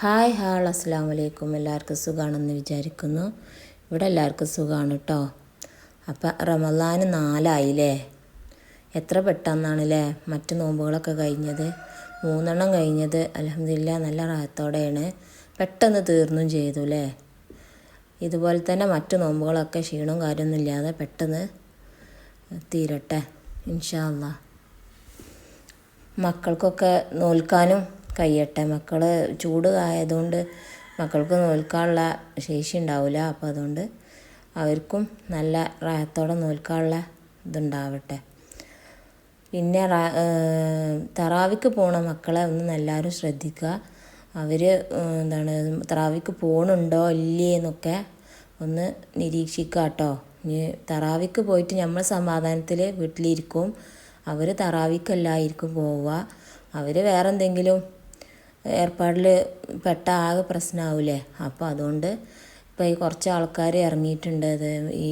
Hi hall അസ്സാം വലൈക്കും എല്ലാവർക്കും സുഖമാണെന്ന് വിചാരിക്കുന്നു. ഇവിടെ എല്ലാവർക്കും സുഖമാണ് കേട്ടോ അപ്പം റമദാൻ നാലായില്ലേ? എത്ര പെട്ടെന്നാണല്ലേ മറ്റു നോമ്പുകളൊക്കെ കഴിഞ്ഞത്? മൂന്നെണ്ണം കഴിഞ്ഞത്. അലഹമില്ല നല്ല റായത്തോടെയാണ് പെട്ടെന്ന് തീർന്നും ചെയ്തു അല്ലേ ഇതുപോലെ തന്നെ മറ്റു നോമ്പുകളൊക്കെ ക്ഷീണവും കാര്യമൊന്നും ഇല്ലാതെ പെട്ടെന്ന് തീരട്ടെ ഇൻഷാല്ല മക്കൾക്കൊക്കെ നോൽക്കാനും കഴിയട്ടെ മക്കൾ ചൂട് ആയതുകൊണ്ട് മക്കൾക്ക് നോൽക്കാനുള്ള ശേഷി ഉണ്ടാവില്ല അപ്പോൾ അതുകൊണ്ട് അവർക്കും നല്ല റായത്തോടെ നോൽക്കാനുള്ള ഇതുണ്ടാവട്ടെ. പിന്നെ തറാവിക്ക് പോണ മക്കളെ ഒന്ന് എല്ലാവരും ശ്രദ്ധിക്കുക. അവർ എന്താണ് തറാവിക്ക് പോകണുണ്ടോ ഇല്ലേ എന്നൊക്കെ ഒന്ന് നിരീക്ഷിക്കുക കേട്ടോ. ഇനി തറാവിക്ക് പോയിട്ട് നമ്മൾ സമാധാനത്തിൽ വീട്ടിലിരിക്കും. അവർ തറാവിക്കല്ലായിരിക്കും പോവുക. അവർ വേറെ എന്തെങ്കിലും ഏർപ്പാടിൽ പെട്ട ആകെ പ്രശ്നമാവില്ലേ അപ്പോൾ അതുകൊണ്ട് ഇപ്പോൾ ഈ കുറച്ച് ആൾക്കാർ ഇറങ്ങിയിട്ടുണ്ട്. അത് ഈ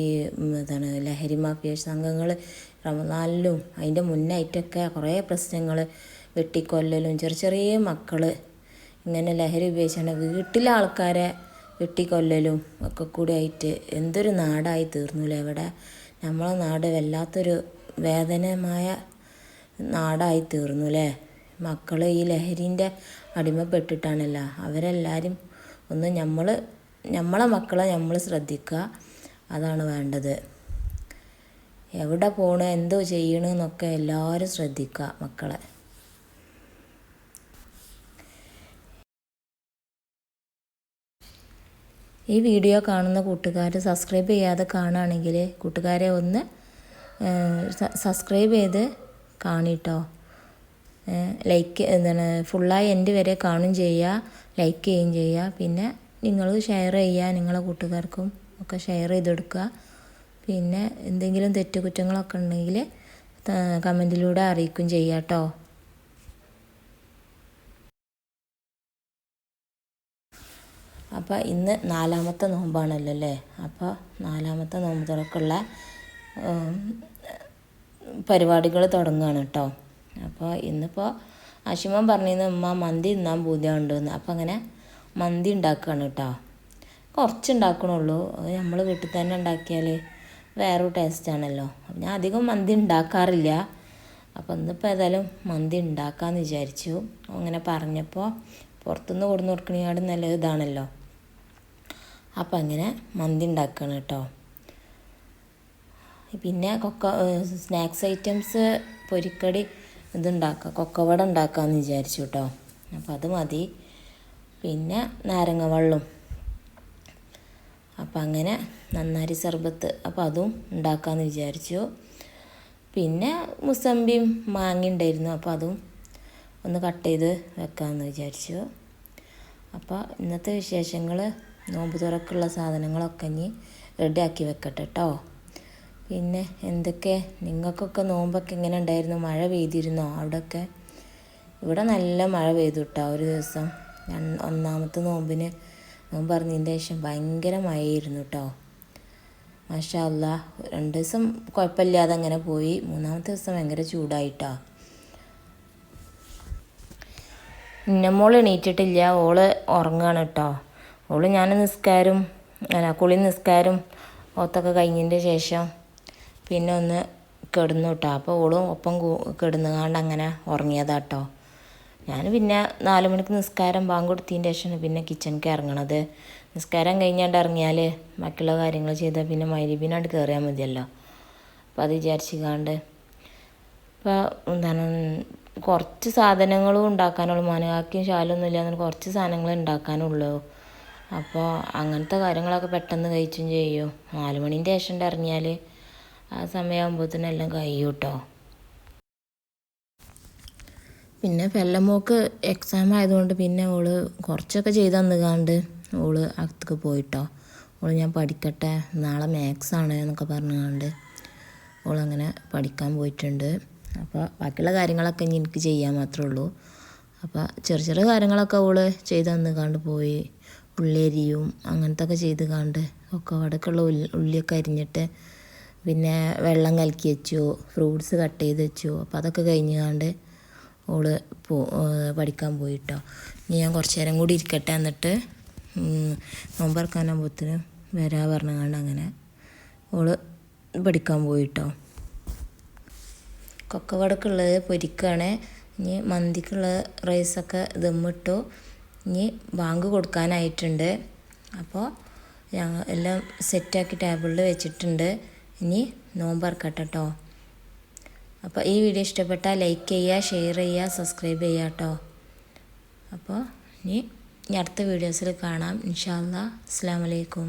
എന്താണ് ലഹരി മാഫിയ സംഘങ്ങൾ റമദാനിലും അതിന്റെ മുന്നായിട്ടൊക്കെ കുറേ പ്രശ്നങ്ങൾ വെട്ടിക്കൊല്ലലും ചെറിയ ചെറിയ മക്കൾ ഇങ്ങനെ ലഹരി ഉപയോഗിച്ചാണ് വീട്ടിലെ ആൾക്കാരെ വെട്ടിക്കൊല്ലലും ഒക്കെ കൂടി ആയിട്ട് എന്തൊരു നാടായി തീർന്നില്ലേ ഇവിടെ നമ്മളെ നാട് വല്ലാത്തൊരു വേദനമായ നാടായി തീർന്നു അല്ലേ മക്കൾ ഈ ലഹരിന്റെ അടിമപ്പെട്ടിട്ടാണല്ലോ. അവരെല്ലാവരും ഒന്ന് നമ്മൾ നമ്മളെ മക്കളെ നമ്മൾ ശ്രദ്ധിക്കുക. അതാണ് വേണ്ടത്. എവിടെ പോണ് എന്തോ ചെയ്യണമെന്നൊക്കെ എല്ലാവരും ശ്രദ്ധിക്കുക മക്കളെ. ഈ വീഡിയോ കാണുന്ന കൂട്ടുകാർ സബ്സ്ക്രൈബ് ചെയ്യാതെ കാണുകയാണെങ്കിൽ കൂട്ടുകാരെ ഒന്ന് സബ്സ്ക്രൈബ് ചെയ്ത് കാണിട്ടോ. ലൈക്ക് എന്താണ് ഫുള്ളായി എന്റെ വരെ കാണും ചെയ്യുക ലൈക്ക് ചെയ്യുകയും ചെയ്യുക. പിന്നെ നിങ്ങൾ ഷെയർ ചെയ്യുക നിങ്ങളെ കൂട്ടുകാർക്കും ഒക്കെ ഷെയർ ചെയ്ത് കൊടുക്കുക പിന്നെ എന്തെങ്കിലും തെറ്റുകുറ്റങ്ങളൊക്കെ ഉണ്ടെങ്കിൽ കമന്റിലൂടെ അറിയിക്കും ചെയ്യാം കേട്ടോ. അപ്പോൾ ഇന്ന് നാലാമത്തെ നോമ്പാണല്ലോ അല്ലേ? അപ്പോൾ നാലാമത്തെ നോമ്പ് തുറക്കുള്ള പരിപാടികൾ തുടങ്ങുകയാണ് കേട്ടോ. അപ്പോൾ ഇന്നിപ്പോൾ ആശിമോൻ പറഞ്ഞിരുന്നു ഉമ്മ മന്തി തിന്നാൻ പൂതിയുണ്ടെന്ന് അപ്പോൾ അങ്ങനെ മന്തി ഉണ്ടാക്കുകയാണ് കേട്ടോ കുറച്ച് ഉണ്ടാക്കണുള്ളൂ നമ്മൾ വീട്ടിൽ തന്നെ ഉണ്ടാക്കിയാൽ വേറൊരു ടേസ്റ്റാണല്ലോ ഞാൻ അധികം മന്തി ഉണ്ടാക്കാറില്ല അപ്പോൾ ഇന്നിപ്പോൾ ഏതായാലും മന്തി ഉണ്ടാക്കാമെന്ന് വിചാരിച്ചു. അങ്ങനെ പറഞ്ഞപ്പോൾ പുറത്തുനിന്ന് കൊടുന്ന് കൊടുക്കണേക്കാട് നല്ല ഇതാണല്ലോ. അപ്പം അങ്ങനെ മന്തി ഉണ്ടാക്കുകയാണ് കേട്ടോ പിന്നെ കൊക്ക സ്നാക്സ് ഐറ്റംസ് പൊരിക്കടി ഇതുണ്ടാക്കാം. കൊക്കവട ഉണ്ടാക്കാമെന്ന് വിചാരിച്ചു കേട്ടോ അപ്പം അത് മതി. പിന്നെ നാരങ്ങ വെള്ളം. അപ്പം അങ്ങനെ നന്നാരി സർബത്ത് അപ്പം അതും ഉണ്ടാക്കാമെന്ന് വിചാരിച്ചു. പിന്നെ മുസമ്പിയും മാങ്ങ ഉണ്ടായിരുന്നു. അപ്പോൾ അതും ഒന്ന് കട്ട് ചെയ്ത് വെക്കാമെന്ന് വിചാരിച്ചു. അപ്പോൾ ഇന്നത്തെ വിശേഷങ്ങൾ നോമ്പ് തുറക്കുള്ള സാധനങ്ങളൊക്കെ ഇനി റെഡിയാക്കി വെക്കട്ടെ കേട്ടോ പിന്നെ എന്തൊക്കെ? നിങ്ങൾക്കൊക്കെ നോമ്പൊക്കെ എങ്ങനെ ഉണ്ടായിരുന്നു? മഴ പെയ്തിരുന്നോ അവിടെയൊക്കെ ഇവിടെ നല്ല മഴ പെയ്തു കേട്ടോ ഒരു ദിവസം. ഒന്നാമത്തെ നോമ്പിന് നോമ്പ് പറഞ്ഞതിന്റെ ശേഷം ഭയങ്കര മഴയായിരുന്നു കേട്ടോ മാഷാ അല്ല രണ്ട് ദിവസം കുഴപ്പമില്ലാതെ അങ്ങനെ പോയി. മൂന്നാമത്തെ ദിവസം ഭയങ്കര ചൂടായിട്ടോ മോൾ എണീറ്റിട്ടില്ല. ഓൾ ഉറങ്ങുകയാണ് കേട്ടോ ഓൾ ഞാൻ നിസ്കാരം കുളി നിസ്കാരം ഓത്തൊക്കെ കഴിഞ്ഞതിന്റെ ശേഷം പിന്നെ ഒന്ന് കിടന്നു കേട്ടോ അപ്പോൾ ഓളും ഒപ്പം കിടന്നുകാണ്ട് അങ്ങനെ ഉറങ്ങിയതാട്ടോ. ഞാൻ പിന്നെ നാല് മണിക്ക് നിസ്കാരം ബാങ്ക് കൊടുത്തതിന്റെ ശേഷമാണ് പിന്നെ കിച്ചണിക്ക് ഇറങ്ങണത്. നിസ്കാരം കഴിഞ്ഞാണ്ട് ഇറങ്ങിയാൽ ബാക്കിയുള്ള കാര്യങ്ങൾ ചെയ്താൽ പിന്നെ മൈരീബിനാണ്ട് കയറിയാൽ മതിയല്ലോ. അപ്പം അത് വിചാരിച്ചിക്കാണ്ട് ഇപ്പോൾ എന്താണ് കുറച്ച് സാധനങ്ങളും ഉണ്ടാക്കാനുള്ളൂ. മനകാക്കിയും ശാലൊന്നും ഇല്ലാന്ന് കുറച്ച് സാധനങ്ങൾ ഉണ്ടാക്കാനുള്ളൂ. അപ്പോൾ അങ്ങനത്തെ കാര്യങ്ങളൊക്കെ പെട്ടെന്ന് കഴിച്ചും ചെയ്യും. നാല് മണീന്റെ ശേഷം ഇറങ്ങിയാൽ ആ സമയമാകുമ്പോഴത്തേനും എല്ലാം കഴിയും കേട്ടോ പിന്നെ പെല്ലമ്മോക്ക് എക്സാം ആയതുകൊണ്ട് പിന്നെ ഓൾ കുറച്ചൊക്കെ ചെയ്ത് തന്നുകാണ്ട് ഓൾ അകത്തേക്ക് പോയിട്ടോ. ഓൾ ഞാൻ പഠിക്കട്ടെ നാളെ മാത്സ് ആണ് എന്നൊക്കെ പറഞ്ഞുകൊണ്ട് ഓളങ്ങനെ പഠിക്കാൻ പോയിട്ടുണ്ട്. അപ്പോൾ ബാക്കിയുള്ള കാര്യങ്ങളൊക്കെ ഇനി എനിക്ക് ചെയ്യാൻ മാത്രമേ ഉള്ളൂ. അപ്പോൾ ചെറിയ ചെറിയ കാര്യങ്ങളൊക്കെ ഓൾ ചെയ്ത് തന്നുകാണ്ട് പോയി ഉള്ളേരിയും അങ്ങനത്തെ ഒക്കെ ചെയ്ത് കാണ്ട് ഒക്കെ അവിടേക്കുള്ള ഉള്ളിയൊക്കെ അരിഞ്ഞിട്ട് പിന്നെ വെള്ളം കലക്കി വെച്ചു ഫ്രൂട്ട്സ് കട്ട് ചെയ്ത് വെച്ചു. അപ്പോൾ അതൊക്കെ കഴിഞ്ഞാണ്ട് ഓൾ പോ പഠിക്കാൻ പോയിട്ടോ. ഇനി ഞാൻ കുറച്ച് നേരം കൂടി ഇരിക്കട്ടെ എന്നിട്ട് നോമ്പറക്കാനാകുമ്പോഴത്തേനും വരാ പറഞ്ഞുകൊണ്ട് അങ്ങനെ ഓൾ പഠിക്കാൻ പോയിട്ടോ. കൊക്കവടക്കുള്ളത് പൊരിക്കുകയാണ് ഇനി മന്തിക്കുള്ള റൈസൊക്കെ ദമ്മിട്ടു. ഇനി ബാങ്ക് കൊടുക്കാനായിട്ടുണ്ട്. അപ്പോൾ ഞങ്ങൾ എല്ലാം സെറ്റാക്കി ടേബിളിൽ വെച്ചിട്ടുണ്ട്. ഇനി നോമ്പറക്കട്ടെ കേട്ടോ അപ്പോൾ ഈ വീഡിയോ ഇഷ്ടപ്പെട്ടാൽ ലൈക്ക് ചെയ്യുക ഷെയർ ചെയ്യുക സബ്സ്ക്രൈബ് ചെയ്യുക കേട്ടോ അപ്പോൾ ഇനി അടുത്ത വീഡിയോസിൽ കാണാം. ഇൻഷാല്ലാ അസ്സാം വലൈക്കും